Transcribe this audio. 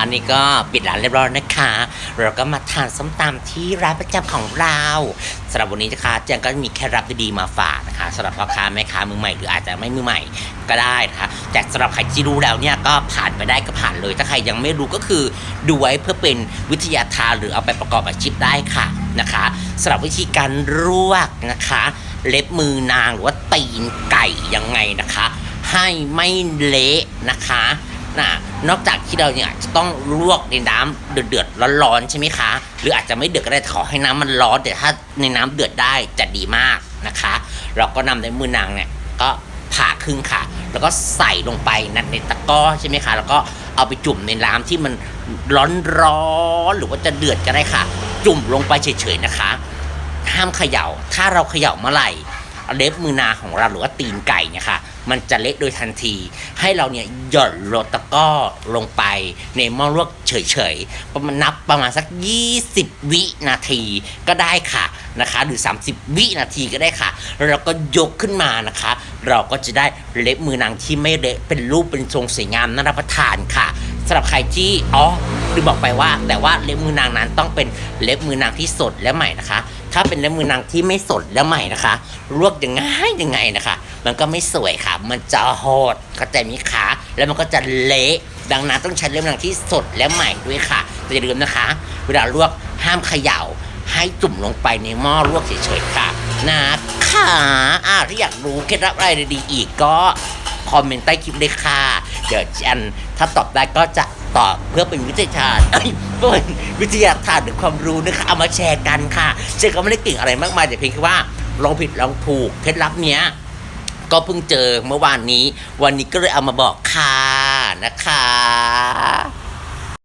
อันนี้ก็ปิดร้านเรียบร้อยนะคะ เราก็มาทานส้มตำที่ร้านประจำของเราสำหรับวันนี้นะคะแจงก็มีแค่รับดีๆมาฝากนะคะสำหรับพ่อค้าแม่ค้ามือใหม่หรืออาจจะไม่มือใหม่ก็ได้นะคะแต่สำหรับใครที่รู้แล้วเนี่ยก็ผ่านไปได้ก็ผ่านเลย ถ้าใครยังไม่รู้ก็คือดูไว้เพื่อเป็นวิทยาทานหรือเอาไปประกอบอาชีพได้ค่ะนะคะสำหรับวิธีการลวกนะคะ เล็บมือนางหรือว่าตีนไก่ยังไงนะคะ ให้ไม่เละนะคะ นะนอกจากที่เราเนี่ยจะต้องลวกในน้ำเดือดๆร้อนๆใช่ไหมคะ หรืออาจจะไม่เดือดก็ได้ขอให้น้ำมันร้อนแต่ถ้าในน้ำเดือดได้จะดีมากนะคะ เราก็นำในมือนางเนี่ยก็ผ่าครึ่งค่ะ แล้วก็ใส่ลงไปในในตะกร้อใช่ไหมคะ แล้วก็เอาไปจุ่มในน้ำที่มันร้อนๆหรือว่าจะเดือดก็ได้ค่ะ จุ่มลงไปเฉยๆนะคะ ห้ามเขย่า ถ้าเราเขย่าเมื่อไหร่เล็บมือนาของเราหรือว่าตีนไก่เนี่ยค่ะ มันจะเละโดยทันที ให้เราเนี่ยหย่อนโรตะก้อลงไปในหม้อลวกเฉยๆประมาณนับประมาณสัก 20 วินาทีก็ได้ค่ะนะคะหรือ 30 วินาทีก็ได้ค่ะแล้วเราก็ยกขึ้นมานะคะ เราก็จะได้เล็บมือนางที่ไม่เละเป็นรูปเป็นทรงสวยงามน่ารับประทานค่ะสำหรับใครที่อ๋อลืมบอกไปว่า แต่ว่าเล็บมือนางนั้นต้องเป็นเล็บมือนางที่สดและใหม่นะคะ ถ้าเป็นเล็บมือนางที่ไม่สดและใหม่นะคะลวกยังไงยังไงนะคะ มันก็ไม่สวยค่ะ มันจะโหดเข้าใจไหมคะ แล้วมันก็จะเละดังนั้นต้องใช้เล็บมือนางที่สดและใหม่ด้วยค่ะแต่อย่าลืมนะคะ เวลาลวกห้ามเขย่า ให้จุ่มลงไปในหม้อลวกเฉยๆค่ะนะคะอ่าถ้าอยากรู้เคล็ดลับอะไรดีๆอีกก็คอมเมนต์ใต้คลิปเลยค่ะ เดี๋ยวจันถ้าตอบได้ก็จะตอบเพื่อเป็นวิทยาทานเพื่อวิทยาทานหรือความรู้นะคะเอามาแชร์กันค่ะเชนก็ไม่ได้เก่งอะไรมากมายแต่เพียงแค่ว่าลองผิดลองถูกเคล็ดลับเนี้ย ก็เพิ่งเจอเมื่อวานนี้ วันนี้ก็เลยเอามาบอกค่ะนะคะ